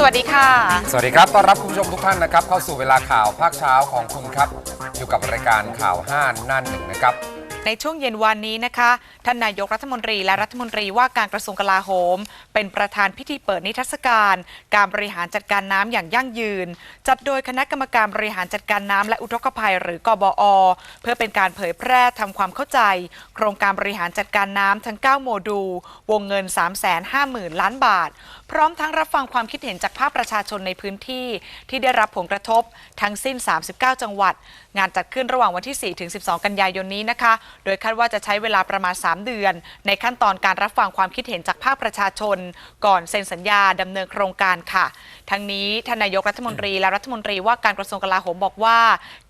สวัสดีค่ะ สวัสดีครับ ต้อนรับคุณผู้ชมทุกท่านนะครับ เข้าสู่เวลาข่าวภาคเช้าของคุณครับ อยู่กับรายการข่าว5หน้าหนึ่งนะครับ ในช่วงเย็นวันนี้นะคะ ท่านนายกรัฐมนตรีและรัฐมนตรีว่าการกระทรวงกลาโหม เป็นประธานพิธีเปิดนิทรรศการ การบริหารจัดการน้ำอย่างยั่งยืน จัดโดยคณะกรรมการบริหารจัดการน้ำและอุทกภัย หรือกบอ เพื่อเป็นการเผยแพร่ทำความเข้าใจ โครงการบริหารจัดการน้ำทั้ง 9 โมดูลวงเงิน 350,000 ล้านบาท พร้อมทั้งรับฟังความคิดเห็นจากภาคประชาชนในพื้นที่ที่ได้รับผลกระทบทั้งสิ้น 39 จังหวัด งานจัดขึ้นระหว่างวันที่ 4 ถึง 12 กันยายนนี้นะคะ โดยคาดว่าจะใช้เวลาประมาณ 3 เดือน ในขั้นตอนการรับฟังความคิดเห็นจากภาคประชาชน ก่อนเซ็นสัญญาดำเนินโครงการค่ะ ทั้งนี้ท่านนายกรัฐมนตรีและรัฐมนตรีว่าการกระทรวงกลาโหมบอกว่า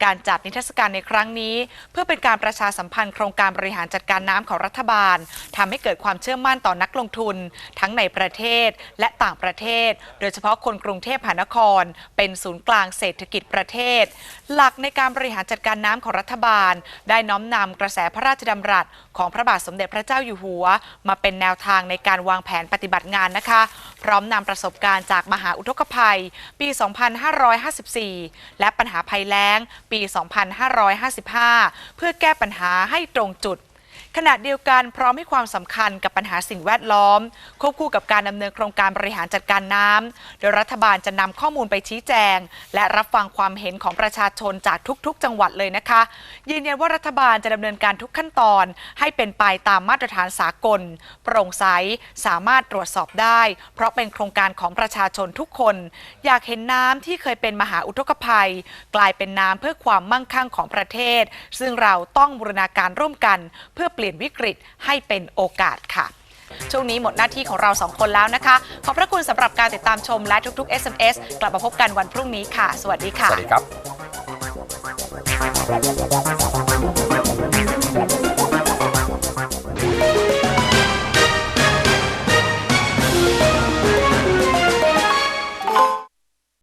การจัดนิทรรศการในครั้งนี้ เพื่อเป็นการประชาสัมพันธ์โครงการบริหารจัดการน้ำของรัฐบาลทำให้เกิดความเชื่อมั่นต่อนักลงทุน ทั้งในประเทศและต่างประเทศ โดยเฉพาะคนกรุงเทพมหานคร เป็นศูนย์กลางเศรษฐกิจประเทศ หลักในการบริหารจัดการน้ำของรัฐบาล ได้น้อมนำกระแสพระราชดำรัส ของพระบาทสมเด็จพระเจ้าอยู่หัว มาเป็นแนวทางในการวางแผนปฏิบัติงานนะคะ พร้อมนำประสบการณ์จากมหาอุทกภัย ปี 2554 และปัญหาภัยแล้ง ปี 2555 เพื่อแก้ปัญหาให้ตรงจุด ขณะเดียวกันพร้อมให้ความสำคัญกับปัญหาสิ่งแวดล้อม ควบคู่กับการดำเนินโครงการบริหารจัดการน้ำโดยรัฐบาลจะนำข้อมูลไปชี้แจง และรับฟังความเห็นของประชาชนจากทุก ๆ จังหวัดเลยนะคะ ยืนยันว่ารัฐบาลจะดำเนินการทุกขั้นตอน ให้เป็นไปตามมาตรฐานสากล โปร่งใสสามารถตรวจสอบได้ เพราะเป็นโครงการของประชาชนทุกคน อยากเห็นน้ำที่เคยเป็นมหาอุทกภัย กลายเป็นน้ำเพื่อความมั่งคั่งของประเทศ ซึ่งเราต้องบูรณาการร่วมกันเพื่ออเปลี่ยนวิกฤตให้เป็นโอกาสค่ะ ช่วงนี้หมดหน้าที่ของเราสองคนแล้วนะคะ ขอบพระคุณสำหรับการติดตามชมและทุกๆ SMS กลับมาพบกันวันพรุ่งนี้ค่ะ สวัสดีค่ะ สวัสดีครับ